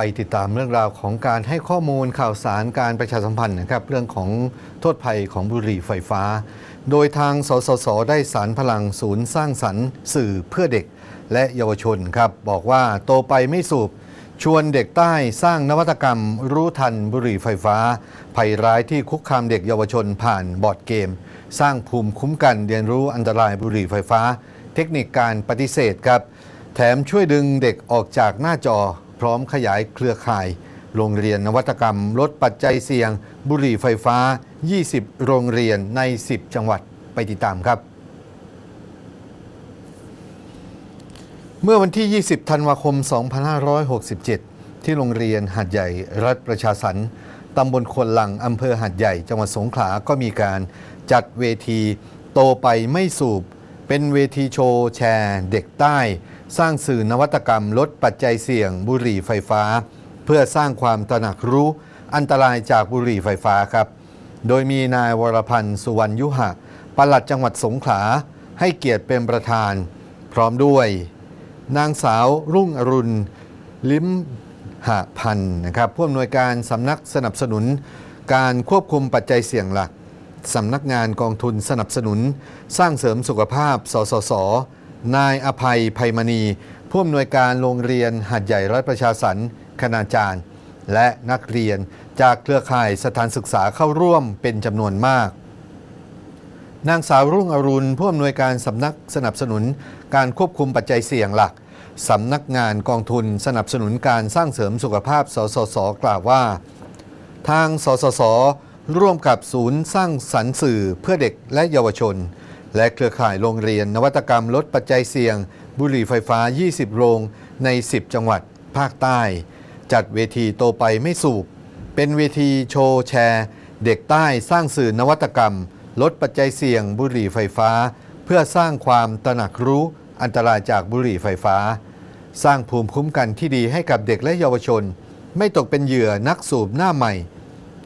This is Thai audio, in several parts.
ไปติดตามเรื่องราวของการให้ข้อมูลข่าวสารการประชาสัมพันธ์นะครับเรื่องของโทษภัยของบุหรี่ไฟฟ้า โดยทางสสส ได้สารพลังศูนย์สร้างสรรค์ สื่อเพื่อเด็กและเยาวชนครับบอกว่าโตไปไม่สูบชวนเด็กใต้สร้างนวัตกรรมรู้ทันบุหรี่ไฟฟ้า ภัยร้ายที่คุกคามเด็กเยาวชนผ่านบอร์ดเกม สร้างภูมิคุ้มกันเรียนรู้อันตรายบุหรี่ไฟฟ้า เทคนิคการปฏิเสธครับ แถมช่วยดึงเด็กออกจากหน้าจอ พร้อมขยายเครือข่าย โรงเรียนนวัตกรรม ลดปัจจัยเสี่ยง บุหรี่ไฟฟ้า 20 โรงเรียนใน 10 จังหวัดไปติดตามครับ เมื่อวันที่ 20 ธันวาคม 2567 ที่โรงเรียนหัดใหญ่รัฐประชาสรรค์ตำบลควนลังอำเภอหัดใหญ่จังหวัดสงขลาก็มีการจัดเวทีโตไปไม่สูบ เป็นเวทีโชว์แชร์ เด็กใต้ สร้างสื่อนวัตกรรมลดปัจจัยเสี่ยงบุหรี่ไฟฟ้า เพื่อสร้างความตระหนักรู้อันตรายจากบุหรี่ไฟฟ้าครับ โดยมีนายวรพันธ์สุวรรณยุหะปลัดจังหวัดสงขลาให้เกียรติเป็นประธาน พร้อมด้วย นางสาวรุ่งอรุณ ลิมหะพันธ์นะครับผู้อำนวยการสำนักสนับสนุน การควบคุมปัจจัยเสี่ยงหลักสำนักงานกองทุนสนับสนุน สร้างเสริมสุขภาพ สสส นายอภัยภัยมณี ผู้อำนวยการโรงเรียนหัดใหญ่รัฐประชาสรรค์คณาจารย์ และนักเรียนจากเครือข่ายสถานศึกษาเข้าร่วมเป็นจำนวนมาก นางสาวรุ่งอรุณผู้อำนวยการสำนักสนับสนุนการควบคุมปัจจัยเสี่ยงหลักสำนักงานกองทุนสนับสนุนการสร้างเสริมสุขภาพ สสส กล่าวว่า ทาง สสส ร่วมกับศูนย์สร้างสรรค์สื่อเพื่อเด็กและเยาวชน และเครือข่ายโรงเรียนนวัตกรรมลดปัจจัยเสี่ยง บุหรี่ไฟฟ้า 20 โรงใน 10 จังหวัดภาคใต้ จัดเวทีโตไปไม่สูบ เป็นเวทีโชว์แชร์ เด็กใต้สร้างสื่อนวัตกรรม ลดปัจจัยเสี่ยง บุหรี่ไฟฟ้า เพื่อสร้างความตระหนักรู้อันตรายจากบุหรี่ไฟฟ้า สร้างภูมิคุ้มกันที่ดีให้กับเด็กและเยาวชน ไม่ตกเป็นเหยื่อนักสูบหน้าใหม่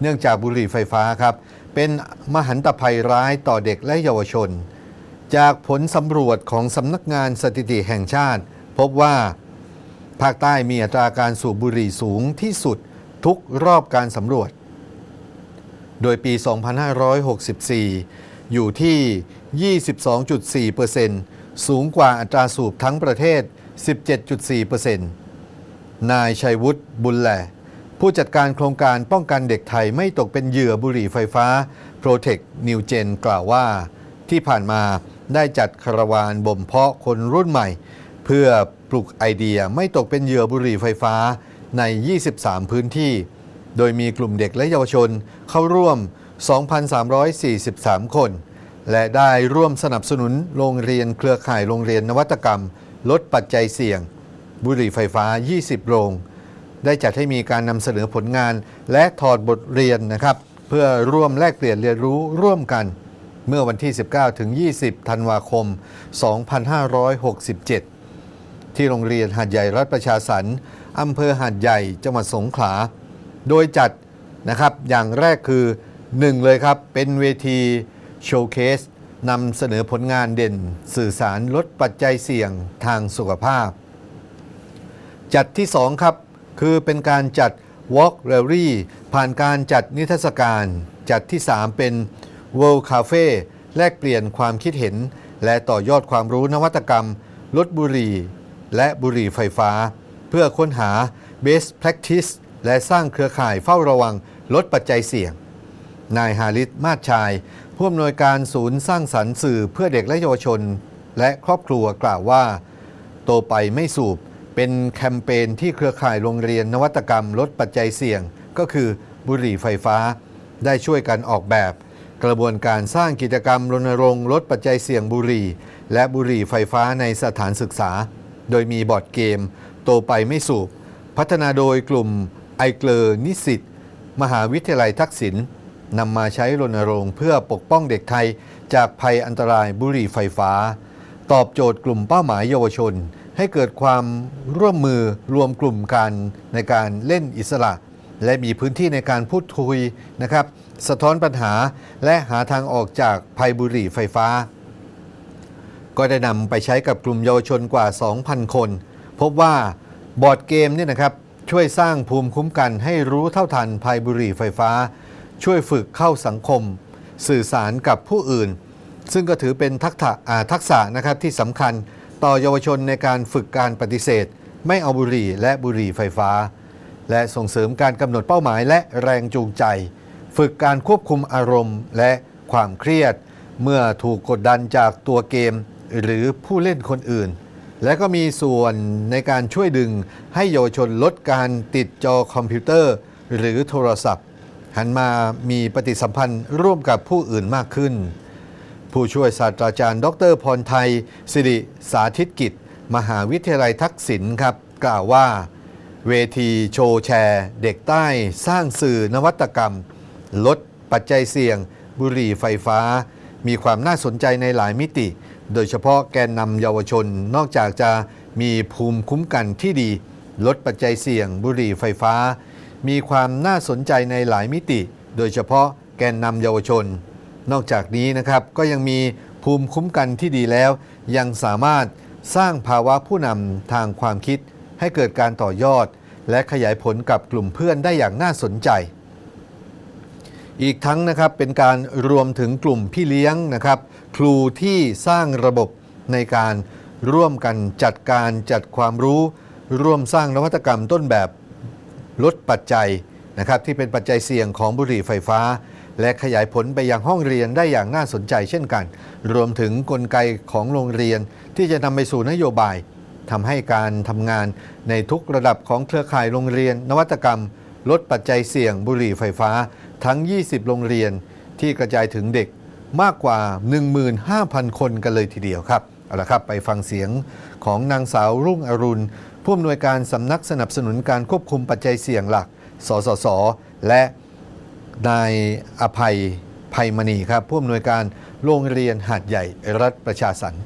เนื่องจากบุหรี่ไฟฟ้าครับ เป็นมหันตภัยร้ายต่อเด็กและเยาวชน จากผลสำรวจของสำนักงานสถิติแห่งชาติ พบว่า ภาคใต้มีอัตราการสูบบุหรี่สูงที่สุดทุกรอบการสำรวจ โดยปี 2564 อยู่ที่ 22.4%สูงกว่าอัตราสูบทั้งประเทศ 17.4%นายชัยวุฒิบุญแหล่ ผู้จัดการโครงการป้องกันเด็กไทยไม่ตกเป็นเหยื่อบุหรี่ไฟฟ้า Protect New Gen กล่าวว่า ที่ผ่านมาได้จัดคาราวานบ่มเพาะคนรุ่นใหม่ เพื่อปลุกไอเดียไม่ตกเป็นเหยื่อบุหรี่ไฟฟ้าใน 23 พื้นที่ โดยมีกลุ่มเด็กและเยาวชนเข้าร่วม 2,343 คน และได้ร่วมสนับสนุนโรงเรียนเครือข่ายโรงเรียนนวัตกรรม ลดปัจจัยเสี่ยง บุหรี่ไฟฟ้า 20 โรง ได้จัดให้มีการนำเสนอผลงานและถอดบทเรียนนะครับ เพื่อร่วมแลกเปลี่ยนเรียนรู้ร่วมกัน เมื่อวันที่ 19 ถึง 20 ธันวาคม 2567 ที่โรงเรียนหาดใหญ่รัฐประชาสรรค์อำเภอหาดใหญ่จังหวัดสงขลา โดยจัดนะครับอย่างแรกคือ 1 เลยครับ เป็นเวทีโชว์เคสนำเสนอผลงานเด่น สื่อสารลดปัจจัยเสี่ยงทางสุขภาพ จัดที่ 2 ครับ คือเป็นการจัด Walk Rally ผ่านการจัดนิทรรศการ จัดที่ 3 เป็น World Cafe แลกเปลี่ยนความคิดเห็น และต่อยอดความรู้นวัตกรรม ลดบุหรี่ และบุหรี่ไฟฟ้า เพื่อค้นหา Best Practice และสร้างเครือข่ายเฝ้าระวังลดปัจจัยเสี่ยง นายฮาริสมาศชาย ผู้อำนวยการศูนย์สร้างสรรค์สื่อเพื่อเด็กและเยาวชน และครอบครัวกล่าวว่า โตไปไม่สูบ เป็นแคมเปญที่เครือข่ายโรงเรียนนวัตกรรมลดปัจจัยเสี่ยง ก็คือบุหรี่ไฟฟ้า ได้ช่วยกันออกแบบ กระบวนการสร้างกิจกรรมรณรงค์ลดปัจจัยเสี่ยงบุหรี่ และบุหรี่ไฟฟ้าในสถานศึกษา โดยมีบอร์ดเกม โตไปไม่สูบ พัฒนาโดยกลุ่มไอเกลอนิสิตมหาวิทยาลัยทักษิณนำมาใช้รณรงค์เพื่อปกป้องเด็กไทย จากภัยอันตรายบุหรี่ไฟฟ้า ตอบโจทย์กลุ่มเป้าหมายเยาวชน ให้เกิดความร่วมมือรวมกลุ่มกันในการเล่นอิสระ และมีพื้นที่ในการพูดคุยนะครับ สะท้อนปัญหาและหาทางออกจากภัยบุหรี่ไฟฟ้า ก็ได้นำไปใช้กับกลุ่มเยาวชนกว่า 2,000 คน พบว่าบอร์ดเกมเนี่ยนะครับช่วยสร้างภูมิคุ้มกันให้รู้เท่าทันภัยบุหรี่ไฟฟ้า ช่วยฝึกเข้าสังคม สื่อสารกับผู้อื่น ซึ่งก็ถือเป็นทักษะทักษะนะครับที่สำคัญ ต่อเยาวชนในการฝึกการปฏิเสธ ไม่เอาบุหรี่และบุหรี่ไฟฟ้า และส่งเสริมการกำหนดเป้าหมายและแรงจูงใจ ฝึกการควบคุมอารมณ์และความเครียด เมื่อถูกกดดันจากตัวเกม หรือผู้เล่นคนอื่น และก็มีส่วนในการช่วยดึงให้เยาวชนลดการติดจอคอมพิวเตอร์ หรือโทรศัพท์ หันมามีปฏิสัมพันธ์ร่วมกับผู้อื่นมากขึ้น ผู้ช่วยศาสตราจารย์ ดรพรไทย สิริสาธิตกิจ มหาวิทยาลัยทักษิณครับ กล่าวว่า เวทีโชว์แชร์ เด็กใต้สร้างสื่อนวัตกรรม ลดปัจจัยเสี่ยง บุหรี่ไฟฟ้า มีความน่าสนใจในหลายมิติ โดยเฉพาะแกนนำเยาวชน นอกจากจะมีภูมิคุ้มกันที่ดี ลดปัจจัยเสี่ยง บุหรี่ไฟฟ้า มีความน่าสนใจในหลายมิติ โดยเฉพาะแกนนำเยาวชน นอกจากนี้นะครับก็ยังมีภูมิคุ้มกันที่ดีแล้ว ยังสามารถสร้างภาวะผู้นำทางความคิด ให้เกิดการต่อยอด และขยายผลกับกลุ่มเพื่อนได้อย่างน่าสนใจ อีกทั้งนะครับเป็นการรวมถึงกลุ่มพี่เลี้ยงนะครับ ครูที่สร้างระบบในการร่วมกันจัดการจัดความรู้ ร่วมสร้างนวัตกรรมต้นแบบลดปัจจัยนะครับที่เป็นปัจจัยเสี่ยงของบุหรี่ไฟฟ้า และขยายผลไปยังห้องเรียนได้อย่างน่าสนใจเช่นกัน รวมถึงกลไกของโรงเรียนที่จะนำไปสู่นโยบายทำให้การทำงานในทุกระดับของเครือข่ายโรงเรียน นวัตกรรม ลดปัจจัยเสี่ยงบุหรี่ไฟฟ้า ทั้ง 20 โรงเรียนที่กระจายถึงเด็กมากกว่า 15,000 คนกันเลยทีเดียวครับเอาละครับไปฟังเสียงของนางสาวรุ่งอรุณผู้อำนวยการสำนักสนับสนุนการควบคุมปัจจัยเสี่ยงหลัก สสส และ นายอภัยภัยมณีครับผู้อำนวยการโรงเรียนหาดใหญ่รัฐประชาสรรค์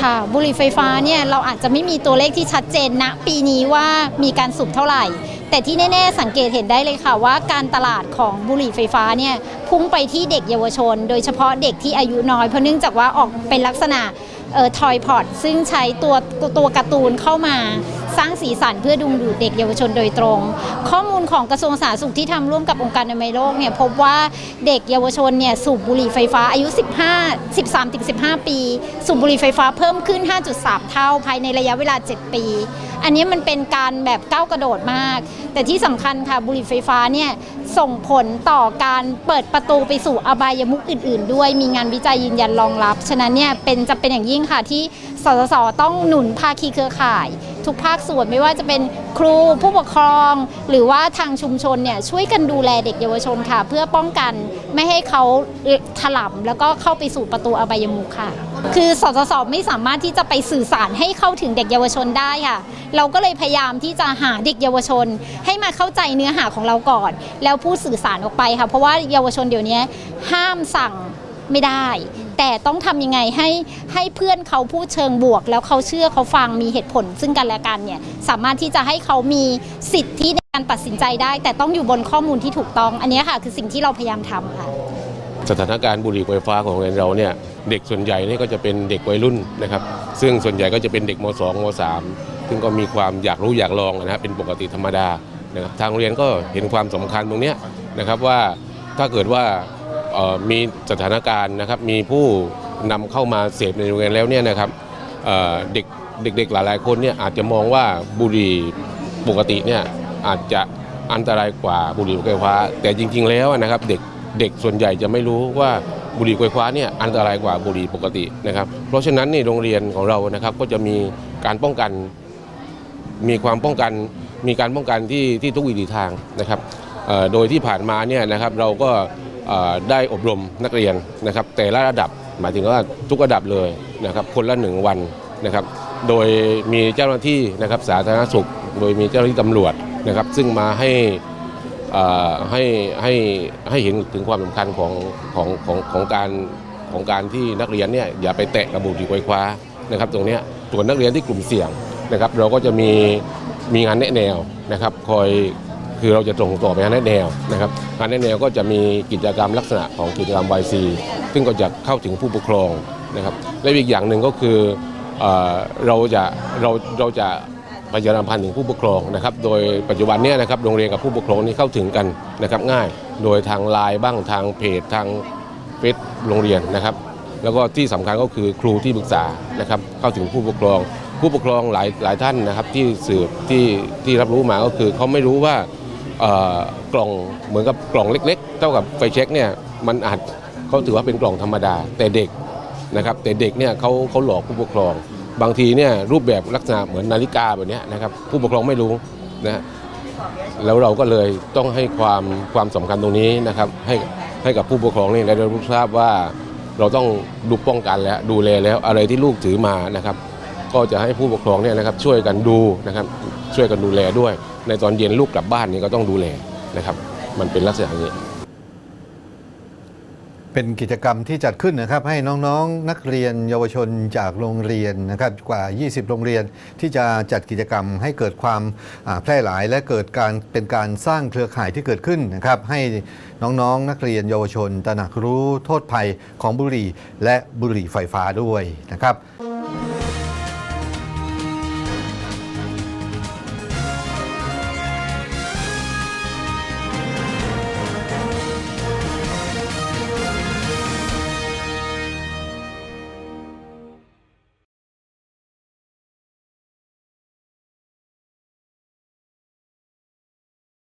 ค่ะบุหรี่ไฟฟ้าเนี่ยเราอาจจะไม่มีตัวเลขที่ชัดเจนณปีนี้ว่ามีการสูบเท่าไหร่ แต่ที่แน่ ๆ สังเกตเห็นได้เลยค่ะว่าการตลาดของบุหรี่ไฟฟ้าเนี่ยพุ่งไปที่เด็กเยาวชน โดยเฉพาะเด็กที่อายุน้อยเพราะเนื่องจากว่าออกเป็นลักษณะเอ่อทอยพอดซึ่งใช้ตัวตัวการ์ตูนเข้ามา สร้างสีสันเพื่อดึงดูดเด็กเยาวชนโดยตรง ข้อมูลของกระทรวงสาธารณสุขที่ทำร่วมกับองค์การอนามัยโลกเนี่ยพบว่าเด็กเยาวชนเนี่ยสูบบุหรี่ไฟฟ้าอายุ 15 13-15 ปี สูบบุหรี่ไฟฟ้าเพิ่มขึ้น 5.3 เท่าภายในระยะเวลา 7 ปี อันนี้มันเป็นการแบบก้าวกระโดดมาก แต่ที่สำคัญค่ะบุหรี่ไฟฟ้าเนี่ยส่งผลต่อการเปิดประตูไปสู่อบายมุขอื่น ๆ ด้วยมีงานวิจัยยืนยันรองรับ ฉะนั้นเนี่ยเป็นจะเป็นอย่างยิ่งค่ะที่สสสต้องหนุนภาคีเครือข่าย ทุกภาคส่วนไม่ว่าจะเป็นครูผู้ปกครอง หรือว่าทางชุมชนเนี่ยช่วยกันดูแลเด็กเยาวชนค่ะ เพื่อป้องกันไม่ให้เขาถล่มแล้วก็เข้าไปสู่ประตูอบายมุขค่ะ คือสสสไม่สามารถที่จะไปสื่อสารให้เข้าถึงเด็กเยาวชนได้ค่ะ เราก็เลยพยายามที่จะหาเด็กเยาวชน ให้มาเข้าใจเนื้อหาของเราก่อน แล้วพูดสื่อสารออกไปค่ะ เพราะว่าเยาวชนเดี๋ยวนี้ห้ามสั่ง ไม่ได้ แต่ต้องทำยังไงให้ให้เพื่อนเขาพูดเชิงบวก แล้วเขาเชื่อเขาฟังมีเหตุผล ซึ่งกันและกันเนี่ยสามารถที่จะให้เขามีสิทธิในการตัดสินใจได้ แต่ต้องอยู่บนข้อมูลที่ถูกต้อง อันนี้ค่ะคือสิ่งที่เราพยายามทำค่ะ สถานการณ์บุหรี่ไฟฟ้าของโรงเรียนเราเนี่ยเด็กส่วนใหญ่นี่ก็จะเป็นเด็กวัยรุ่นนะครับ ซึ่งส่วนใหญ่ก็จะเป็นเด็กม 2 ม 3 ซึ่งก็มีความอยากรู้อยากลองนะครับเป็นปกติธรรมดานะครับทางโรงเรียนก็เห็นความสำคัญตรงเนี้ยนะครับว่าถ้าเกิดว่าเอ่อ มีสถานการณ์นะครับมีผู้นำเข้ามาเสพในโรงเรียนแล้วเนี่ยนะครับเเด็กเด็กๆหลายๆคนเนี่ยอาจจะมองว่าบุหรี่ปกติเนี่ยอาจจะอันตรายกว่าบุหรี่ไฟฟ้า แต่จริง ๆ แล้วนะครับเด็กเด็กส่วนใหญ่จะไม่รู้ว่าบุหรี่ไฟฟ้าเนี่ยอันตรายกว่าบุหรี่ปกตินะครับ เพราะฉะนั้นนี่โรงเรียนของเรานะครับก็จะมีการป้องกัน มีความป้องกันมีการป้องกันที่ที่ทุกวิถีทางนะครับโดยที่ผ่านมาเนี่ยนะครับเราก็ ได้อบรมนักเรียนนะครับ แต่ละระดับหมายถึงว่าทุกระดับเลยนะครับ คนละหนึ่งวันนะครับ โดยมีเจ้าหน้าที่นะครับสาธารณสุข โดยมีเจ้าหน้าที่ตำรวจนะครับ ซึ่งมาให้อ่อให้ให้ให้เห็นถึงความสำคัญของของของของการของการที่นักเรียนเนี่ยอย่าไปแตะกับบุหรี่ไฟฟ้านะครับ ตรงนี้ส่วนนักเรียนที่กลุ่มเสี่ยงนะครับ เราก็จะมีมีงานแนะแนวนะครับ คอย คือเราจะส่งต่อไปงานแนะแนวนะครับงานแนแนวก็จะมีกิจกรรมลักษณะของกิจกรรม YC ซึ่งก็จะเข้าถึงผู้ปกครองนะครับและอีกอย่างหนึ่งก็คือเราจะเราเราจะประชาสัมพันธ์ถึงผู้ปกครองนะครับ โดยปัจจุบันนี้นะครับโรงเรียนกับผู้ปกครองนี่เข้าถึงกันนะครับง่าย โดยทางไลน์บ้างทางเพจทางเฟซโรงเรียนนะครับ แล้วก็ที่สำคัญก็คือครูที่ปรึกษานะครับเข้าถึงผู้ปกครอง ผู้ปกครองหลายหลายท่านนะครับที่สืบที่ที่รับรู้มาก็คือเขาไม่รู้ว่า กล่องเหมือนกับกล่องเล็ก ๆ เท่ากับไฟเช็คเนี่ยมันอาจเขาถือว่าเป็นกล่องธรรมดา แต่เด็กนะครับแต่เด็กเนี่ยเขาเขาหลอกผู้ปกครอง บางทีเนี่ยรูปแบบลักษณะเหมือนนาฬิกาแบบนี้นะครับผู้ปกครองไม่รู้นะฮะแล้วเราก็เลยต้องให้ความความสำคัญตรงนี้นะครับให้ให้กับผู้ปกครองเนี่ยได้รู้ทราบว่าเราต้องดูป้องกันแล้วดูแลแล้วอะไรที่ลูกถือมานะครับ ก็จะให้ผู้ปกครองเนี่ยนะครับช่วยกันดูนะครับช่วยกันดูแลด้วย ในตอนเย็นลูกกลับบ้านนี่ก็ต้องดูแลนะครับ มันเป็นลักษณะอย่างนี้เป็นกิจกรรมที่จัดขึ้นนะครับ ให้น้องๆ นักเรียนเยาวชนจากโรงเรียนนะครับกว่า 20 โรงเรียนที่จะจัดกิจกรรมให้เกิดความแพร่หลาย และเกิดการเป็นการสร้างเครือข่ายที่เกิดขึ้นนะครับให้น้องๆ นักเรียนเยาวชนตระหนักรู้โทษภัยของบุหรี่ และบุหรี่ไฟฟ้าด้วยนะครับ